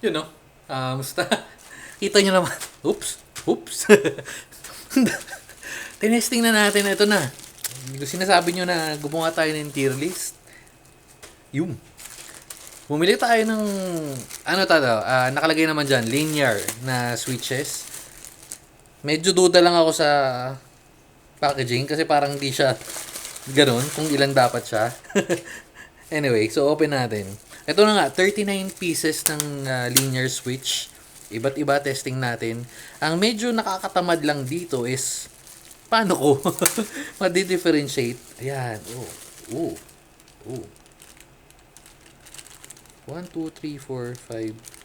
Yun no? Ah, musta? Kita nyo naman. Oops. Oops. Tinesting na natin. Ito na. Sinasabi nyo na gumawa tayo ng tier list. Yung. Bumili tayo ng, ano tada, ah, nakalagay naman dyan, linear na switches. Medyo duda lang ako sa packaging kasi parang di siya ganun kung ilan dapat siya. anyway, so open natin. Ito na nga, 39 pieces ng ah, linear switch. Iba't iba testing natin. Ang medyo nakakatamad lang dito is paano ko madi-differentiate. Ayan. Oh. Oh. Oh. 1, 2, 3, 4, 5.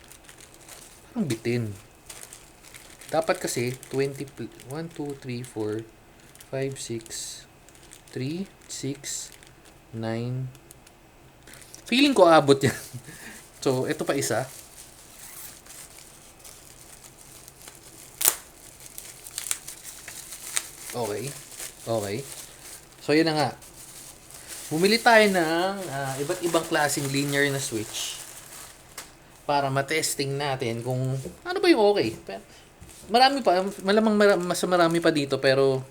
Parang bitin. Dapat kasi 20 pl- 1 2 3 4 5 6 3 6 9 Feeling ko abot yan. so, ito pa isa. Okay. Okay. So, yun na nga. Bumili tayo ng ah, iba't ibang klaseng linear na switch para matesting natin kung ano ba yung okay. Pero, marami pa, malamang mara- mas marami pa dito pero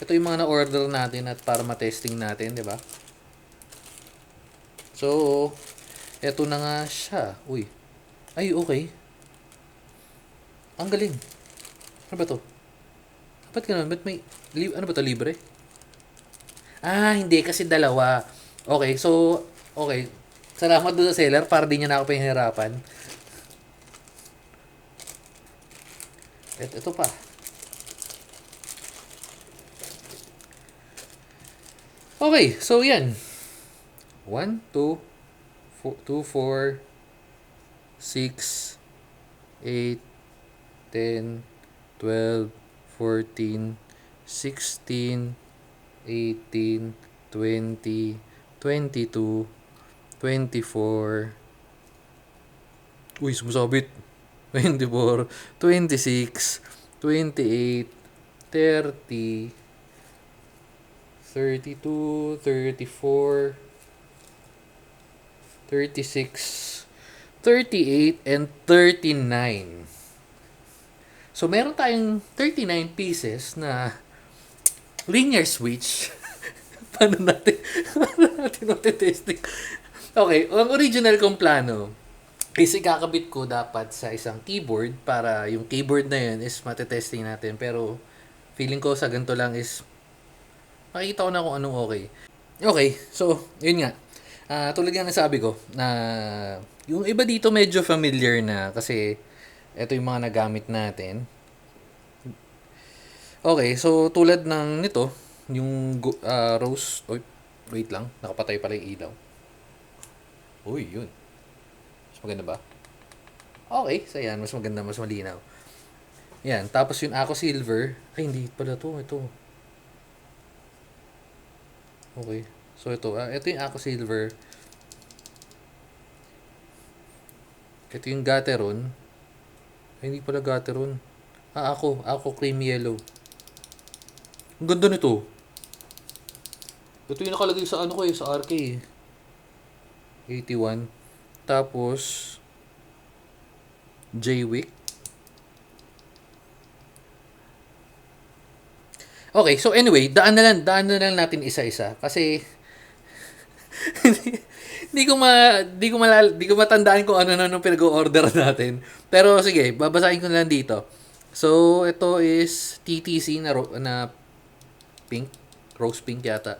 ito yung mga na-order natin at para matesting natin, di ba? So, eto na nga siya. Uy. Ay, okay. Ang galing. Ano ba to? Ba't ganun? Ba't may... Li- ano ba to? Libre? Ah, hindi. Kasi dalawa. Okay, so... Okay. Salamat doon sa seller para di niya na ako pinahirapan. Et, ito pa. Okay, so yan. 1, 2, 2, 4, 6, 8, 10, 12, 14, 16, 18, 20, 22, 24, Uy, sumasabit. 24, 26, 28, 30, 32, 34, 36, 38, and 39. So, meron tayong 39 pieces na linear switch. paano natin, paano natin matitesting? Okay, ang original kong plano is ikakabit ko dapat sa isang keyboard para yung keyboard na yun is matetesting natin. Pero, feeling ko sa ganito lang is makikita ko na kung anong okay. Okay, so, yun nga. Ah, tulad nga ng sabi ko, na yung iba dito medyo familiar na kasi ito yung mga nagamit natin. Okay, so tulad ng nito, yung ah, rose, oy, wait lang, nakapatay pala yung ilaw. Uy, yun. Mas maganda ba? Okay, so yan, mas maganda, mas malinaw. Yan, tapos yung ako silver, ay hindi pala to, ito. Okay. So ito, ah, ito yung ako silver. Ito yung Gateron. Ay, hindi pala Gateron. Ah, ako. Ako cream yellow. Ang ganda nito. Ito yung nakalagay sa ano ko eh, sa RK eh. 81. Tapos, J-Wick. Okay, so anyway, daan na lang, daan na lang natin isa-isa kasi hindi ko ma di ko malal, di ko matandaan kung ano na nung pinag-order natin. Pero sige, babasahin ko na lang dito. So, ito is TTC na ro- na pink, rose pink yata.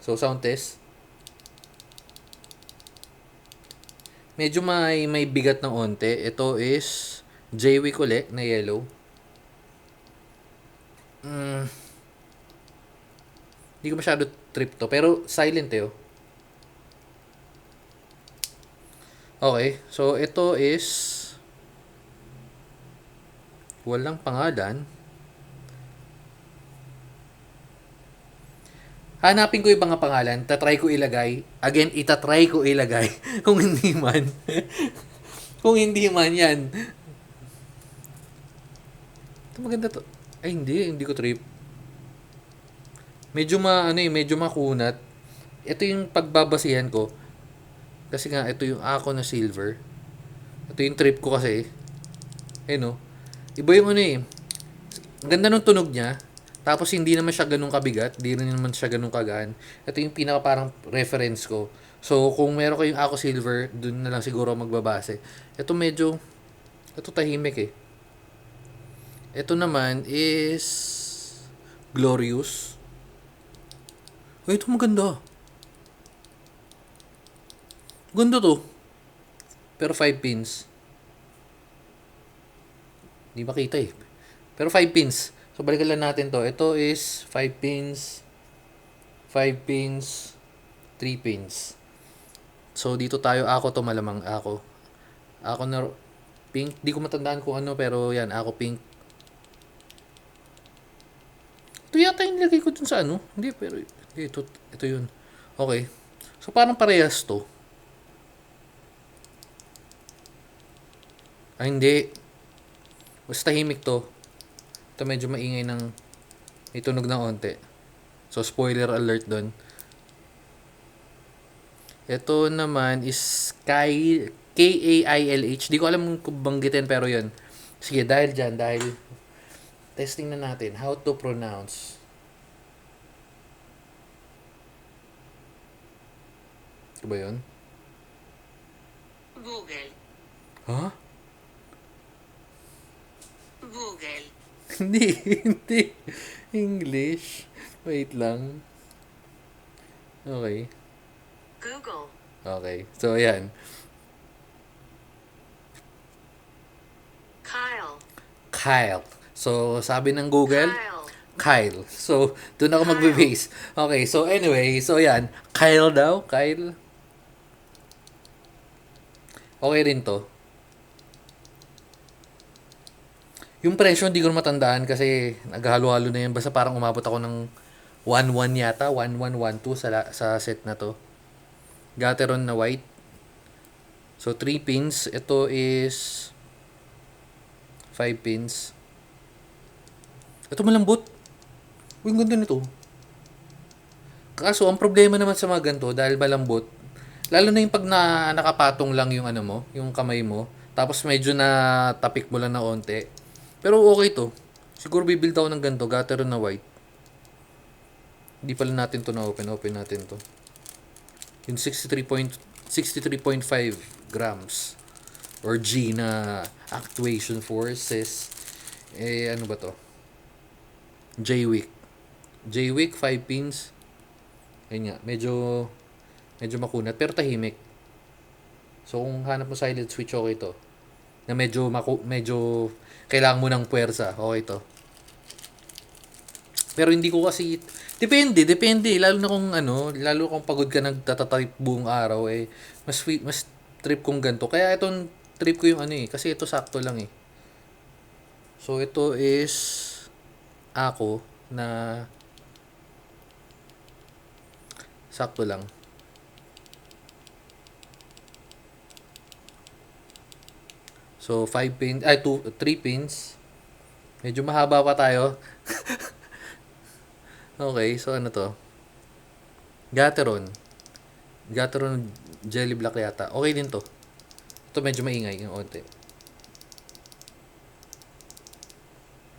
So, sound test. Medyo may may bigat ng onte. Ito is J-Wick ulit na yellow. Mm. Hindi ko masyado trip to. Pero silent eh. oh. Okay. So, ito is walang pangalan. Hanapin ko yung mga pangalan, tatry ko ilagay. Again, itatry ko ilagay. Kung hindi man. Kung hindi man yan. Ito maganda to. Ay, hindi. Hindi ko trip. Medyo ma, ano eh, medyo makunat. Ito yung pagbabasihan ko. Kasi nga, ito yung ako na silver. Ito yung trip ko kasi. Eh no. Iba yung ano eh. Ganda ng tunog niya. Tapos hindi naman siya ganun kabigat. Hindi rin naman siya ganun kagaan. Ito yung pinaka parang reference ko. So, kung meron kayong Ako Silver, dun na lang siguro magbabase. Ito medyo, ito tahimik eh. Ito naman is Glorious. Ay, ito maganda. Ganda to. Pero 5 pins. Hindi makita eh. Pero 5 pins. So, balikan lang natin to. Ito is 5 pins, 5 pins, 3 pins. So, dito tayo. Ako to malamang. Ako. Ako na pink. Di ko matandaan kung ano, pero yan. Ako pink. Ito yata yung nilagay ko dun sa ano. Hindi, pero ito, ito yun. Okay. So, parang parehas to. Ay, hindi. Mas tahimik to. Ito medyo maingay ng may tunog ng onte. So, spoiler alert doon. Ito naman is Kai, K-A-I-L-H. Di ko alam kung banggitin pero yun. Sige, dahil dyan, dahil testing na natin how to pronounce. Ito ba yun? Google. Ha? Google. hindi, hindi. English. Wait lang. Okay. Google. Okay. So, ayan. Kyle. Kyle. So, sabi ng Google, Kyle. Kyle. So, doon ako magbe-base. Okay, so anyway, so yan. Kyle daw, Kyle. Okay rin to. Yung presyo, hindi ko matandaan kasi naghalo-halo na yan. Basta parang umabot ako ng 1-1 yata. 1-1-1-2 sa, sa set na to. Gateron na white. So, 3 pins. Ito is 5 pins. Ito malambot. Uy, ang ganda nito. Kaso, ang problema naman sa mga ganito, dahil malambot, lalo na yung pag na, nakapatong lang yung ano mo, yung kamay mo, tapos medyo na tapik mo lang na onte. Pero okay to. Siguro bibuild ako ng ganito, Gateron na white. Hindi pala natin to na open. Open natin to. Yung 63 point, 63.5 grams or G na actuation forces. Eh, ano ba to? J-Wick. J-Wick, 5 pins. Ayun nga, medyo, medyo makunat, pero tahimik. So, kung hanap mo silent switch, okay to. Na medyo, maku, medyo, kailangan mo ng puwersa, okay to. Pero hindi ko kasi, depende, depende. Lalo na kung ano, lalo kung pagod ka nagtatatrip buong araw, eh, mas, sweet, mas trip kong ganito. Kaya itong trip ko yung ano eh, kasi ito sakto lang eh. So, ito is, ako, na, sakto lang. So, 5 pins, ay, 2, 3 pins. Medyo mahaba pa tayo. okay, so ano to? Gateron. Gateron Jelly Black yata. Okay din to. Ito medyo maingay yung onte.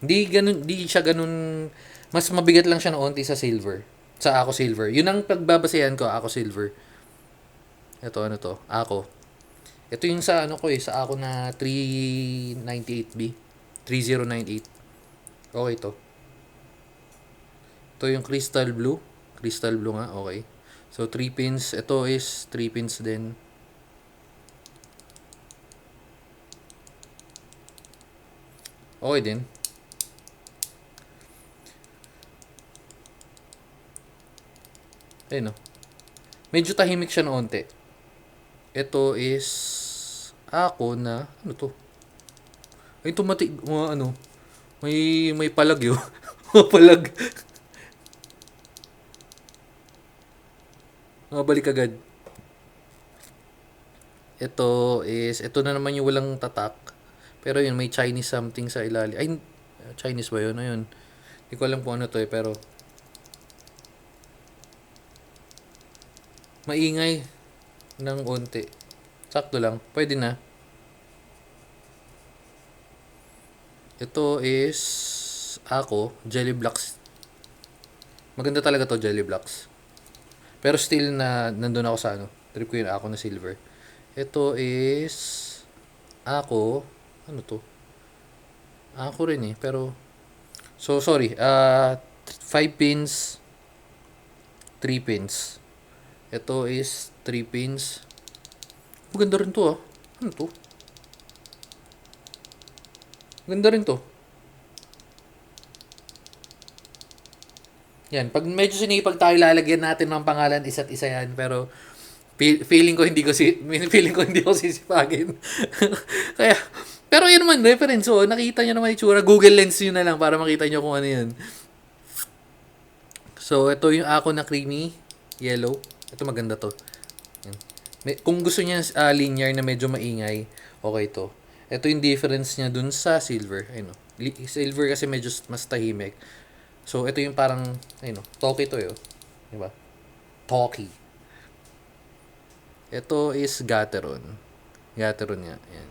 Hindi ganun, di siya ganun, mas mabigat lang siya ng onti sa silver. Sa ako silver. Yun ang pagbabasehan ko, ako silver. Ito, ano to? Ako. Ito yung sa ano ko eh, sa ako na 398B. 3098. Okay to. Ito yung crystal blue. Crystal blue nga, okay. So, 3 pins. Ito is 3 pins din. Okay din. Ayun no. Medyo tahimik siya ng onte. Ito is ako na ano to? Ay ito mati mga ano may may palag yo. Mga palag. Mga balik agad. Ito is ito na naman yung walang tatak. Pero yun may Chinese something sa ilalim. Ay Chinese ba yun? Ayun. Hindi ko alam kung ano to eh pero maingay ng onte. Sakto lang. Pwede na. Ito is ako, Jelly Blocks. Maganda talaga to, Jelly Blocks. Pero still na nandun ako sa ano, trip ko yun ako na silver. Ito is ako, ano to? Ako rin eh, pero So sorry, uh 5 pins 3 pins. Ito is 3 pins. Maganda rin to ah. Ano to? Ganda rin to. Yan, pag medyo sinipag tayo lalagyan natin ng pangalan isa't isa yan pero feel- feeling ko hindi ko si feeling ko hindi ko sisipagin. Kaya pero yun naman reference oh, nakita niyo naman itsura Google Lens yun na lang para makita niyo kung ano yun. So ito yung ako na creamy yellow. Ito maganda to. Yan. Kung gusto niya ah, linear na medyo maingay, okay to. Ito yung difference niya dun sa silver. Ayun oh. Li- Silver kasi medyo mas tahimik. So, ito yung parang, ayun o, talkie to yun. Di ba? Talkie. Ito is Gateron. Gateron nga. Ayan.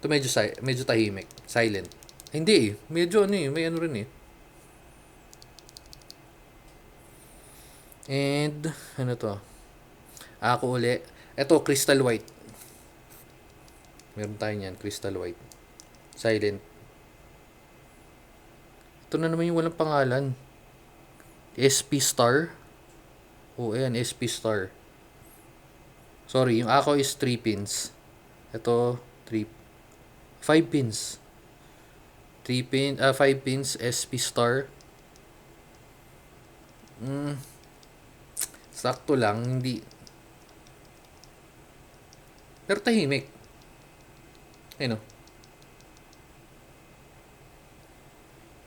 Ito medyo, si- medyo tahimik. Silent. Hindi eh. Medyo ano eh. May ano rin eh. And, ano to? Ako uli. Ito, Crystal White. Meron tayo niyan, Crystal White. Silent. Ito na naman yung walang pangalan. SP Star. Oh, ayan, SP Star. Sorry, yung ako is 3 pins. Ito, 3 5 pins. 3 pin, ah 5 pins SP Star. Mm. Sakto lang, hindi Pero tahimik. Ayun oh.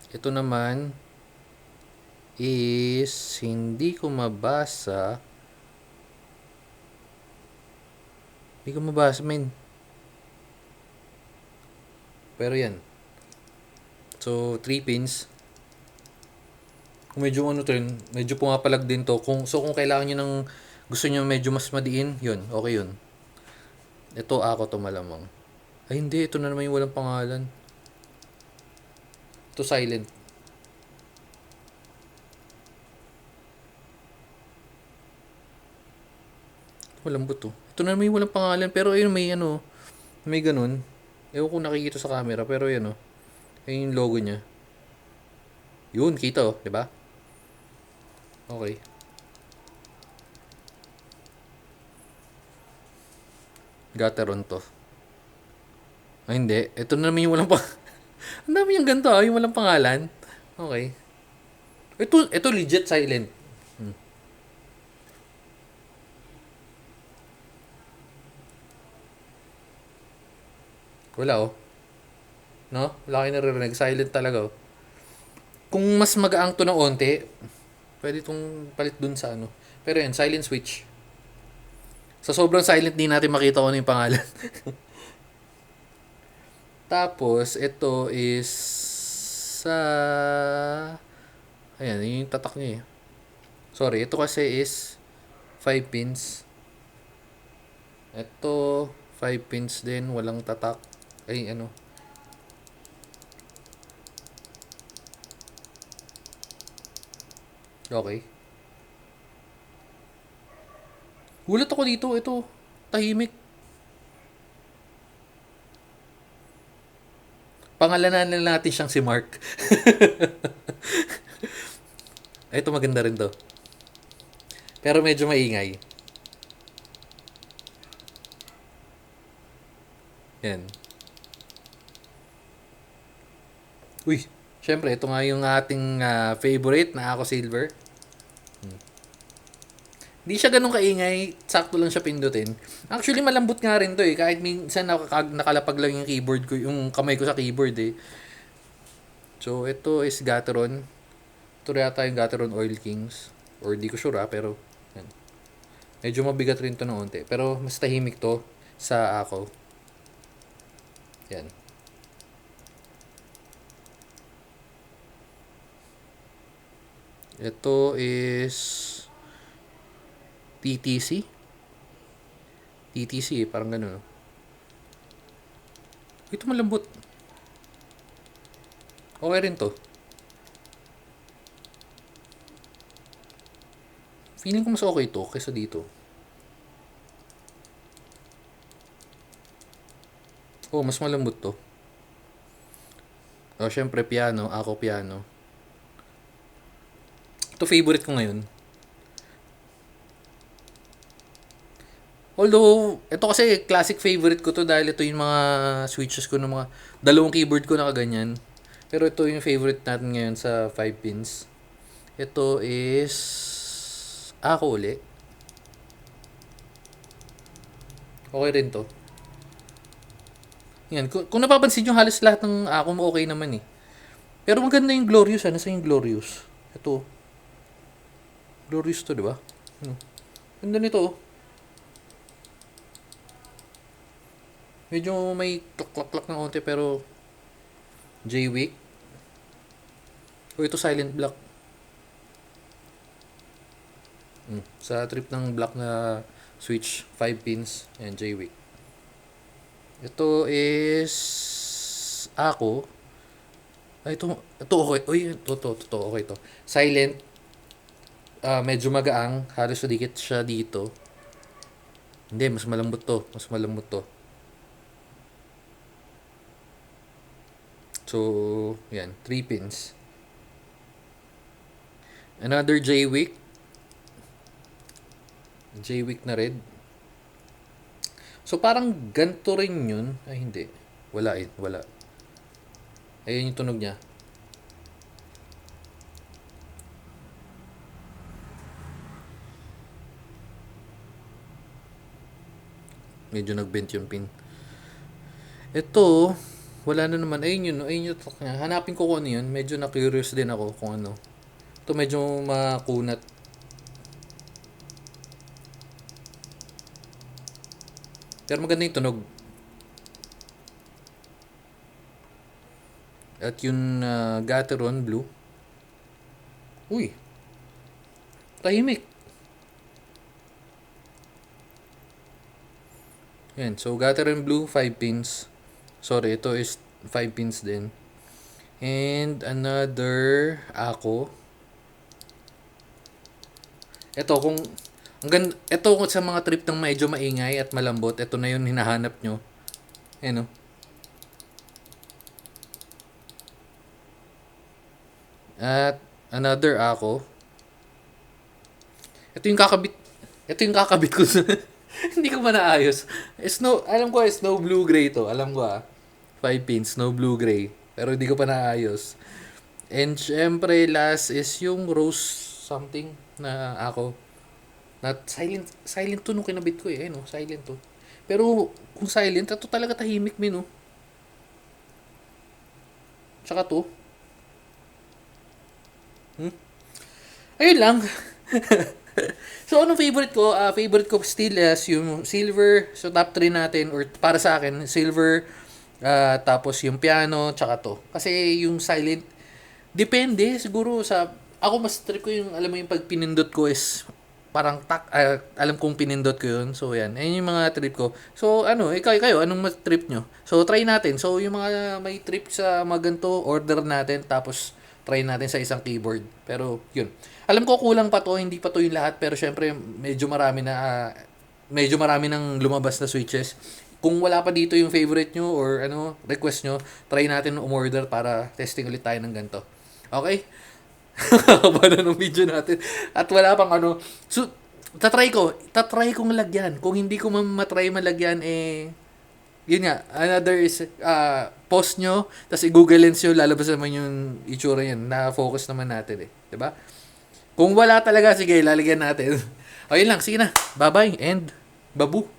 Ito naman is hindi ko mabasa. Hindi ko mabasa, men. Pero yan. So, 3 pins. Kung medyo ano to medyo pumapalag din to. Kung, so, kung kailangan nyo ng gusto nyo medyo mas madiin, yun, okay yun. Ito ako to malamang. Ay, hindi. Ito na naman yung walang pangalan. Ito silent. Malambot to. Ito na naman yung walang pangalan. Pero ayun, may ano, may ganun. Ewan kung nakikita sa camera, pero yan oh. Ayun yung logo niya. Yun, kita oh, di ba? Okay. Gateron to. Ay, hindi. Ito na naman yung walang pang... Ang dami yung ganito ah, yung walang pangalan. Okay. Ito, ito legit silent. Hmm. Wala oh. No? Wala kayo naririnig. Silent talaga oh. Kung mas magaang to ng onte, pwede itong palit dun sa ano. Pero yan, silent switch. Sa sobrang silent, di natin makita kung ano yung pangalan. Tapos, ito is sa... Ayan, yun yung tatak niya eh. Sorry, ito kasi is 5 pins. Ito, 5 pins din, walang tatak. Ay, ano. Okay. Gulat ako dito, ito. Tahimik. Pangalanan na natin siyang si Mark. ito maganda rin to. Pero medyo maingay. Yan. Uy, syempre, ito nga yung ating ah, favorite na ako silver. Hindi siya ganun kaingay, sakto lang siya pindutin. Actually, malambot nga rin to eh. Kahit minsan nakaka- nakalapag lang yung keyboard ko, yung kamay ko sa keyboard eh. So, ito is Gateron. Ito yata yung Gateron Oil Kings. Or di ko sure ah, pero yan. Medyo mabigat rin to ng onte. Pero mas tahimik to sa ako. Yan. Ito is TTC. TTC, parang ganun. Ito malambot. Okay rin to. Feeling ko mas okay to kaysa dito. Oh, mas malambot to. Oh, syempre piano, ako piano. Ito favorite ko ngayon. Although, ito kasi classic favorite ko to dahil ito yung mga switches ko ng mga dalawang keyboard ko na kaganyan. Pero ito yung favorite natin ngayon sa 5 pins. Ito is ako uli. Okay rin to. Yan, kung, kung napapansin nyo, halos lahat ng ako okay naman eh. Pero maganda yung Glorious, ah. Nasa yung Glorious? Ito. Glorious to, di ba? Ano? Ganda nito, oh. Medyo may klak-klak-klak ng onte pero J-Wick. O ito Silent Black. Mm, sa trip ng black na switch, 5 pins, and J-Wick. Ito is ako. Ay, ito, ito okay. Uy, ito, ito, ito, ito, okay to. Silent. Ah, medyo magaang. Halos dikit siya dito. Hindi, mas malambot to. Mas malambot to. So, yan. 3 pins. Another J-Wick. J-Wick na red. So, parang ganito rin yun. Ay, hindi. Wala eh. Wala. Ayun yung tunog niya. Medyo nag-bent yung pin. Ito, wala na naman. Ayun yun. Ayun yung tutok niya. Hanapin ko kung ano yun. Medyo na-curious din ako kung ano. Ito medyo makunat. Pero maganda yung tunog. At yung uh, Gateron Blue. Uy. Tahimik. Yan. So, Gateron Blue, 5 pins. Sorry, ito is 5 pins din. And another ako. Ito, kung ang gan ito sa mga trip ng medyo maingay at malambot, ito na yun hinahanap nyo. Ayan o. At another ako. Ito yung kakabit. Ito yung kakabit ko hindi ko pa naayos. Snow, alam ko, snow blue gray to. Alam ko ah. 5 pins, snow blue gray. Pero hindi ko pa naayos. And syempre, last is yung rose something na ako. Na silent, silent to nung kinabit ko eh. Ayun, oh, silent to. Pero kung silent, ito talaga tahimik min, oh. Tsaka to. Hmm? Ayun lang. so, anong favorite ko? Ah, favorite ko still is yung silver. So, top 3 natin. Or para sa akin, silver. Ah, tapos yung piano. Tsaka to. Kasi yung silent, depende siguro sa... Ako mas trip ko yung, alam mo yung pag pinindot ko is parang tak, ah, alam kong pinindot ko yun. So, yan. Ayun yung mga trip ko. So, ano, ikaw, kayo, anong mas trip nyo? So, try natin. So, yung mga may trip sa mga ganito, order natin. Tapos, try natin sa isang keyboard. Pero, yun. Alam ko kulang pa to, hindi pa to yung lahat. Pero, syempre, medyo marami na, ah, medyo marami nang lumabas na switches. Kung wala pa dito yung favorite nyo or ano, request nyo, try natin umorder para testing ulit tayo ng ganito. Okay? Haba na ng video natin. At wala pang ano. So, tatry ko. Tatry kong lagyan. Kung hindi ko matry malagyan, eh, yun nga, another is, uh, post nyo, tapos i-google lens nyo, lalabas naman yung itsura yan. Na-focus naman natin eh. ba? Kung wala talaga, sige, lalagyan natin. Ayun lang, sige na. Bye-bye and babu.